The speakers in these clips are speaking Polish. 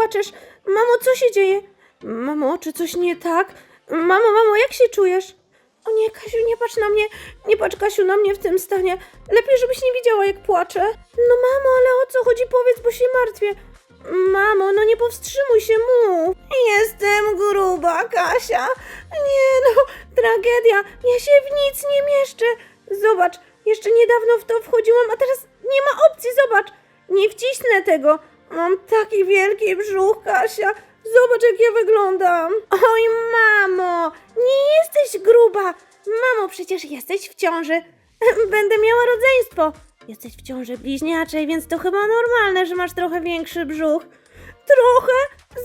płaczesz? Mamo, co się dzieje? Mamo, czy coś nie tak? Mamo, mamo, jak się czujesz? O nie, Kasiu, nie patrz na mnie. Nie patrz, Kasiu, na mnie w tym stanie. Lepiej, żebyś nie widziała, jak płaczę. No mamo, ale o co chodzi? Powiedz, bo się martwię. Mamo, no nie powstrzymuj się, mów. Jestem gruba, Kasia. Nie no, tragedia. Ja się w nic nie mieszczę. Zobacz, jeszcze niedawno w to wchodziłam, a teraz nie ma opcji, zobacz. Nie wcisnę tego. Mam taki wielki brzuch, Kasia. Zobacz, jak ja wyglądam. Oj, mamo, nie jesteś gruba. Mamo, przecież jesteś w ciąży. Będę miała rodzeństwo. Jesteś w ciąży bliźniaczej, więc to chyba normalne, że masz trochę większy brzuch. Trochę?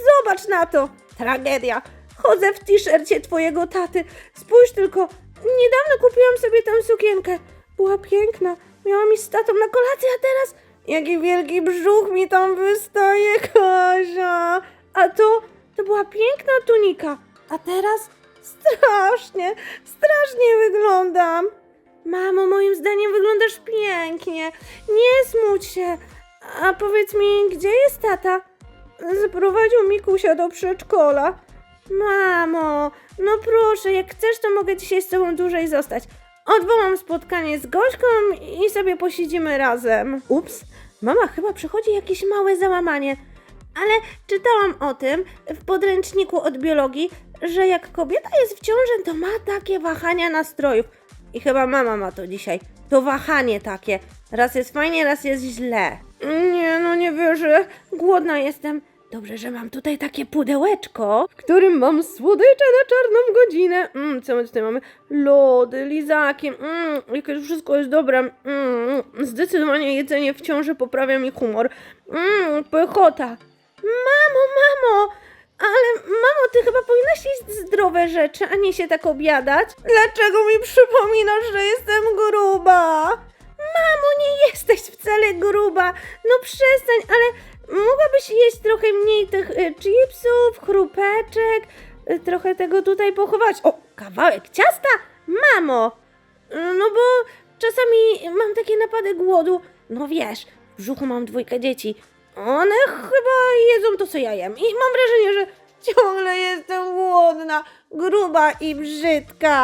Zobacz na to. Tragedia. Chodzę w t-shircie twojego taty. Spójrz tylko. Niedawno kupiłam sobie tę sukienkę. Była piękna. Miałam iść z tatą na kolację, a teraz jaki wielki brzuch mi tam wystaje, Kasia. A to, to była piękna tunika. A teraz strasznie, strasznie wyglądam. Mamo, moim zdaniem wyglądasz pięknie. Nie smuć się. A powiedz mi, gdzie jest tata? Zaprowadził Mikusia do przedszkola. Mamo, no proszę, jak chcesz, to mogę dzisiaj z tobą dłużej zostać. Odwołam spotkanie z Gośką i sobie posiedzimy razem. Ups, mama chyba przychodzi jakieś małe załamanie. Ale czytałam o tym w podręczniku od biologii, że jak kobieta jest w ciąży, to ma takie wahania nastrojów. I chyba mama ma to dzisiaj. To wahanie takie. Raz jest fajnie, raz jest źle. Nie, no nie wierzę. Głodna jestem. Dobrze, że mam tutaj takie pudełeczko, w którym mam słodycze na czarną godzinę. Mmm, co my tutaj mamy? Lody, lizaki. Mmm, jakie wszystko jest dobre. Mmm, zdecydowanie jedzenie w ciąży poprawia mi humor. Mmm, pychota. Mamo, mamo! Ale mamo, ty chyba powinnaś jeść zdrowe rzeczy, a nie się tak obiadać. Dlaczego mi przypominasz, że jestem gruba? Mamo, nie jesteś wcale gruba. No przestań, ale mogłabyś jeść trochę mniej tych y, chipsów, chrupeczek, y, trochę tego tutaj pochować. O, kawałek ciasta? Mamo! Y, No bo czasami mam takie napady głodu. No wiesz, w brzuchu mam dwójkę dzieci. One chyba jedzą to, co ja jem. I mam wrażenie, że ciągle jestem głodna, gruba i brzydka.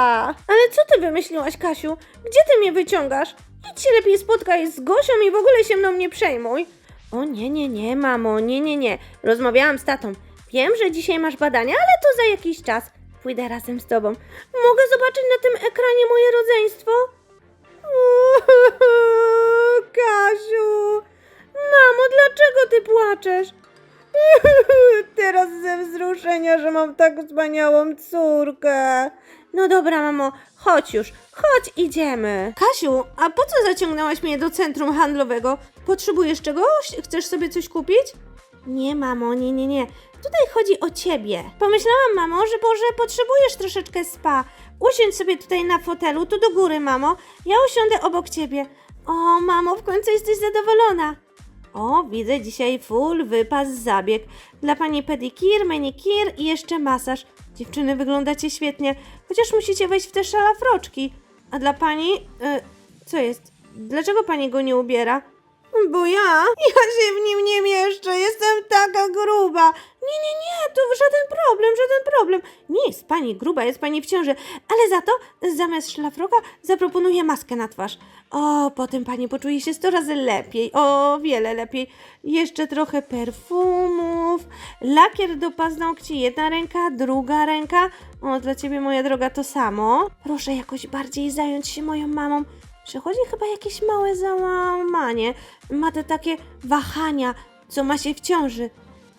Ale co ty wymyśliłaś, Kasiu? Gdzie ty mnie wyciągasz? Idź się lepiej spotkaj z Gosią i w ogóle się mną nie przejmuj. O nie, nie, nie, mamo, nie, nie, nie. Rozmawiałam z tatą. Wiem, że dzisiaj masz badania, ale to za jakiś czas. Pójdę razem z tobą. Mogę zobaczyć na tym ekranie moje rodzeństwo? Kasiu! Mamo, dlaczego ty płaczesz? Teraz ze wzruszenia, że mam tak wspaniałą córkę. No dobra, mamo, chodź już, chodź, idziemy. Kasiu, a po co zaciągnęłaś mnie do centrum handlowego? Potrzebujesz czegoś? Chcesz sobie coś kupić? Nie, mamo, nie, nie, nie. Tutaj chodzi o ciebie. Pomyślałam, mamo, że może potrzebujesz troszeczkę spa. Usiądź sobie tutaj na fotelu, tu do góry, mamo. Ja usiądę obok ciebie. O, mamo, w końcu jesteś zadowolona. O, widzę dzisiaj full wypas zabieg. Dla pani pedikir, manikir i jeszcze masaż. Dziewczyny, wyglądacie świetnie, chociaż musicie wejść w te szalafroczki. A dla pani... E, co jest? Dlaczego pani go nie ubiera? Bo ja... Ja się w nim nie mieszczę, jestem taka gruba. Nie, nie, nie, to żaden problem, żaden problem. Nie jest pani gruba, jest pani w ciąży, ale za to zamiast szlafroka zaproponuję maskę na twarz. O, potem pani poczuje się sto razy lepiej, o wiele lepiej. Jeszcze trochę perfumów, lakier do paznokci, jedna ręka, druga ręka. O, dla ciebie, moja droga, to samo. Proszę jakoś bardziej zająć się moją mamą. Przechodzi chyba jakieś małe załamanie. Ma te takie wahania, co ma się w ciąży.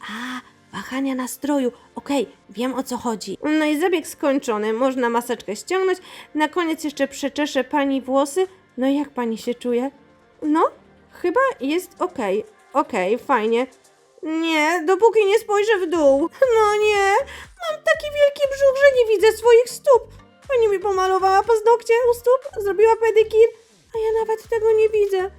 A, wahania nastroju. Okej, wiem o co chodzi. No i zabieg skończony. Można maseczkę ściągnąć. Na koniec jeszcze przeczeszę pani włosy. No jak pani się czuje? No, chyba jest okej. Okej, fajnie. Nie, dopóki nie spojrzę w dół. No nie, mam taki wielki brzuch, że nie widzę swoich stóp. Pani mi pomalowała paznokcie u stóp, zrobiła pedykir, a ja nawet tego nie widzę.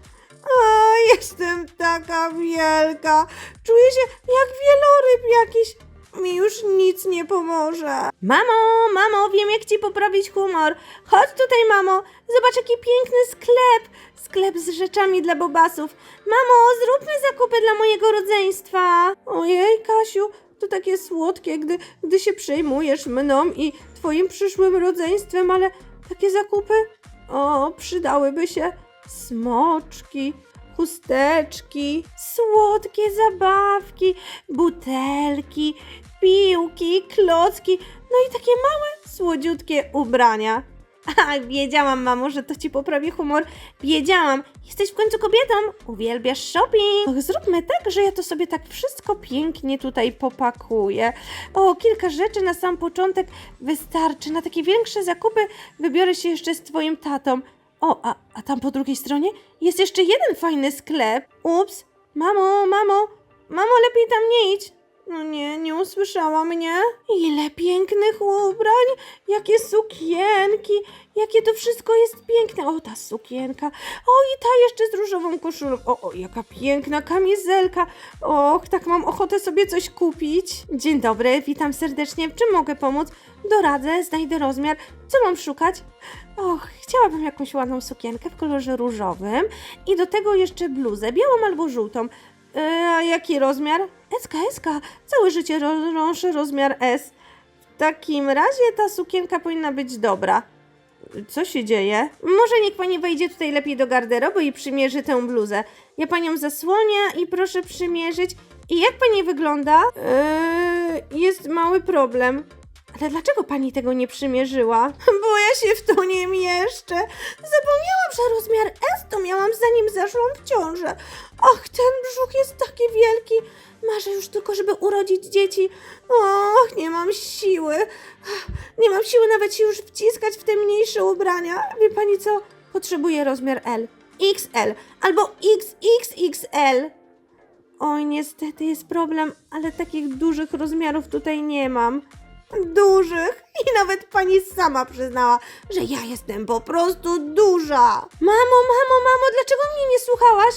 A, jestem taka wielka. Czuję się jak wieloryb jakiś. Mi już nic nie pomoże. Mamo, mamo, wiem jak ci poprawić humor. Chodź tutaj, mamo. Zobacz jaki piękny sklep. Sklep z rzeczami dla bobasów. Mamo, zróbmy zakupy dla mojego rodzeństwa. Ojej, Kasiu, to takie słodkie, gdy, gdy się przejmujesz mną i twoim przyszłym rodzeństwem, ale takie zakupy, o, przydałyby się smoczki, chusteczki, słodkie zabawki, butelki, piłki, klocki, no i takie małe, słodziutkie ubrania. A, wiedziałam, mamo, że to ci poprawi humor. Wiedziałam. Jesteś w końcu kobietą. Uwielbiasz shopping. Och, zróbmy tak, że ja to sobie tak wszystko pięknie tutaj popakuję. O, kilka rzeczy na sam początek wystarczy. Na takie większe zakupy wybiorę się jeszcze z twoim tatą. O, a, a tam po drugiej stronie jest jeszcze jeden fajny sklep. Ups. Mamo, mamo, mamo, lepiej tam nie idź. No nie, nie usłyszała mnie. Ile pięknych ubrań, jakie sukienki, jakie to wszystko jest piękne. O, ta sukienka. O, i ta jeszcze z różową koszulą. O, o, jaka piękna kamizelka. Och, tak mam ochotę sobie coś kupić. Dzień dobry, witam serdecznie. Czym mogę pomóc? Doradzę, znajdę rozmiar. Co mam szukać? Och, chciałabym jakąś ładną sukienkę w kolorze różowym i do tego jeszcze bluzę, białą albo żółtą. E, a jaki rozmiar? Eska, eska. Całe życie noszę rozmiar S. W takim razie ta sukienka powinna być dobra. Co się dzieje? Może niech pani wejdzie tutaj lepiej do garderoby i przymierzy tę bluzę. Ja panią zasłonię i proszę przymierzyć. I jak pani wygląda? Eee, jest mały problem. Ale dlaczego pani tego nie przymierzyła? Bo ja się w to nie mieszczę. Zapomniałam, że rozmiar S to miałam zanim zaszłam w ciążę. Ach, ten brzuch jest taki wielki. Marzę już tylko, żeby urodzić dzieci. Och, nie mam siły. Nie mam siły nawet się już wciskać w te mniejsze ubrania. Wie pani co? Potrzebuję rozmiar L. XL albo XXXL. Oj, niestety jest problem, ale takich dużych rozmiarów tutaj nie mam. Dużych? I nawet pani sama przyznała, że ja jestem po prostu duża. Mamo, mamo, mamo, dlaczego mnie nie słuchałaś?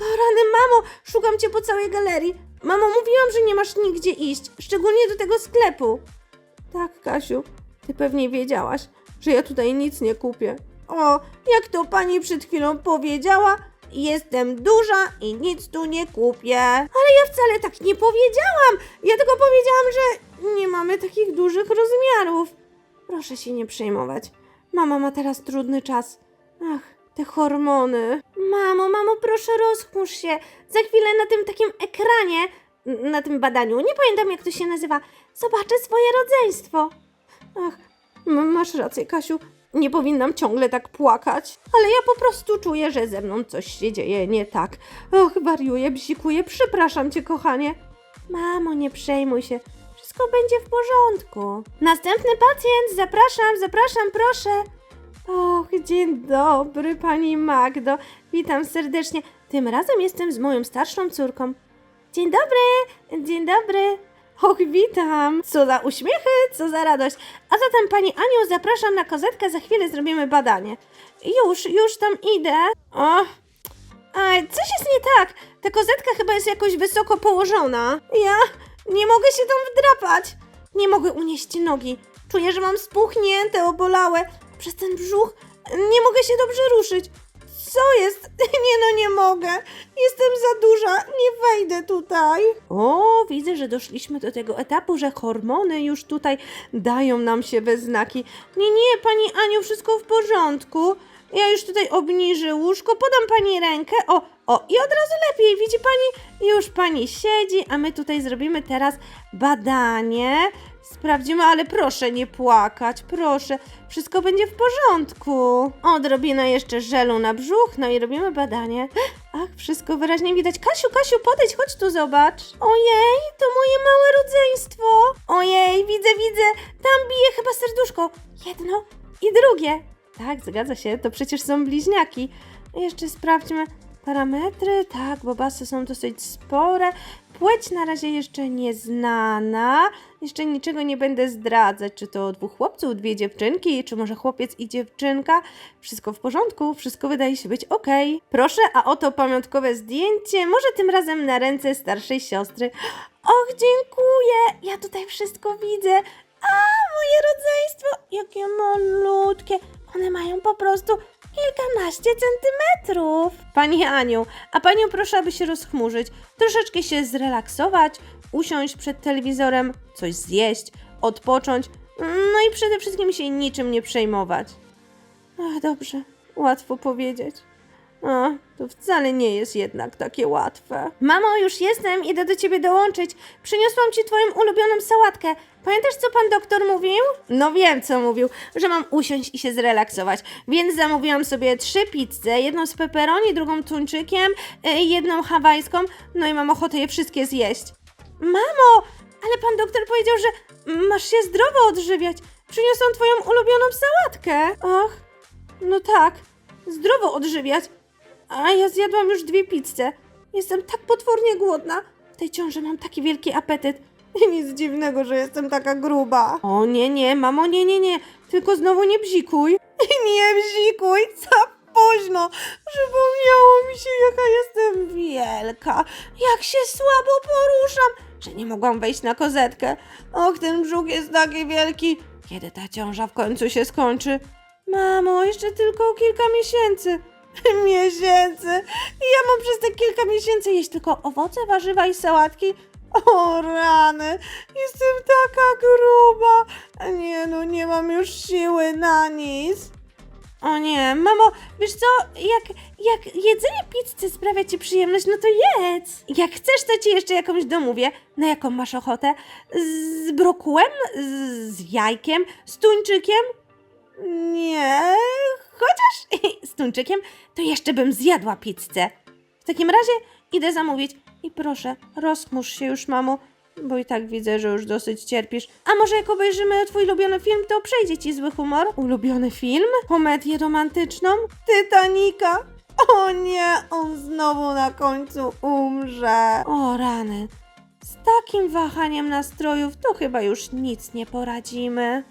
O, rany, mamo, szukam cię po całej galerii. Mamo, mówiłam, że nie masz nigdzie iść, szczególnie do tego sklepu. Tak, Kasiu, ty pewnie wiedziałaś, że ja tutaj nic nie kupię. O, jak to pani przed chwilą powiedziała, jestem duża i nic tu nie kupię. Ale ja wcale tak nie powiedziałam. Ja tylko powiedziałam, że nie mamy takich dużych rozmiarów. Proszę się nie przejmować. Mama ma teraz trudny czas. Ach, te hormony. Mamo, mamo, proszę rozchmurz się. Za chwilę na tym takim ekranie, na tym badaniu, nie pamiętam jak to się nazywa, zobaczę swoje rodzeństwo. Ach, masz rację, Kasiu. Nie powinnam ciągle tak płakać, ale ja po prostu czuję, że ze mną coś się dzieje nie tak. Och, wariuję, bzikuję, przepraszam cię, kochanie. Mamo, nie przejmuj się. Wszystko będzie w porządku. Następny pacjent, zapraszam, zapraszam, proszę. Och, dzień dobry, pani Magdo. Witam serdecznie. Tym razem jestem z moją starszą córką. Dzień dobry, dzień dobry. Och, witam. Co za uśmiechy, co za radość. A zatem, pani Aniu, zapraszam na kozetkę, za chwilę zrobimy badanie. Już, już tam idę. O, Aj, coś jest nie tak. Ta kozetka chyba jest jakoś wysoko położona. Ja nie mogę się tam wdrapać. Nie mogę unieść nogi. Czuję, że mam spuchnięte, obolałe. Przez ten brzuch nie mogę się dobrze ruszyć. Co jest? Nie no, nie mogę. Jestem za duża. Nie wejdę tutaj. O, widzę, że doszliśmy do tego etapu, że hormony już tutaj dają nam się we znaki. Nie, nie, pani Aniu, wszystko w porządku. Ja już tutaj obniżę łóżko, podam pani rękę. O, o, i od razu lepiej, widzi pani? Już pani siedzi, a my tutaj zrobimy teraz badanie. Sprawdzimy, ale proszę nie płakać, proszę. Wszystko będzie w porządku. Odrobina jeszcze żelu na brzuch, no i robimy badanie. Ach, wszystko wyraźnie widać. Kasiu, Kasiu, podejdź, chodź tu, zobacz. Ojej, to moje małe rodzeństwo. Ojej, widzę, widzę. Tam bije chyba serduszko. Jedno i drugie. Tak, zgadza się, to przecież są bliźniaki. Jeszcze sprawdźmy parametry. Tak, bobasy są dosyć spore. Płeć na razie jeszcze nieznana. Jeszcze niczego nie będę zdradzać, czy to dwóch chłopców, dwie dziewczynki, czy może chłopiec i dziewczynka. Wszystko w porządku, wszystko wydaje się być ok. Proszę, a oto pamiątkowe zdjęcie, może tym razem na ręce starszej siostry. Och, dziękuję! Ja tutaj wszystko widzę. A, moje rodzeństwo! Jakie malutkie! One mają po prostu kilkanaście centymetrów. Pani Aniu, a panią proszę, aby się rozchmurzyć, troszeczkę się zrelaksować, usiąść przed telewizorem, coś zjeść, odpocząć, no i przede wszystkim się niczym nie przejmować. Ach, dobrze, łatwo powiedzieć. A, to wcale nie jest jednak takie łatwe. Mamo, już jestem, idę do ciebie dołączyć. Przyniosłam ci twoją ulubioną sałatkę. Pamiętasz, co pan doktor mówił? No wiem, co mówił, że mam usiąść i się zrelaksować. Więc zamówiłam sobie trzy pizze, jedną z pepperoni, drugą tuńczykiem, y, jedną hawajską, no i mam ochotę je wszystkie zjeść. Mamo, ale pan doktor powiedział, że masz się zdrowo odżywiać. Przyniosłam twoją ulubioną sałatkę. Och, no tak, zdrowo odżywiać. A ja zjadłam już dwie pizze. Jestem tak potwornie głodna. W tej ciąży mam taki wielki apetyt. I nic dziwnego, że jestem taka gruba. O nie, nie, mamo, nie, nie, nie. Tylko znowu nie bzikuj. Nie bzikuj, za późno. Przypomniało mi się, jaka jestem wielka. Jak się słabo poruszam, że nie mogłam wejść na kozetkę. Och, ten brzuch jest taki wielki. Kiedy ta ciąża w końcu się skończy? Mamo, jeszcze tylko kilka miesięcy. Miesięcy? Ja mam przez te kilka miesięcy jeść tylko owoce, warzywa i sałatki? O rany, jestem taka gruba. Nie no, nie mam już siły na nic. O nie, mamo, wiesz co, jak, jak jedzenie pizzy sprawia ci przyjemność, no to jedz. Jak chcesz, to ci jeszcze jakąś domówię. Na jaką masz ochotę? Z brokułem? Z, jajkiem? Z tuńczykiem? Nie, chociaż z tuńczykiem to jeszcze bym zjadła pizzę. W takim razie idę zamówić i proszę, rozchmurz się już, mamo, bo i tak widzę, że już dosyć cierpisz. A może jak obejrzymy twój ulubiony film, to przejdzie ci zły humor? Ulubiony film? Komedię romantyczną? Titanika? O nie, on znowu na końcu umrze. O rany. Z takim wahaniem nastrojów to chyba już nic nie poradzimy.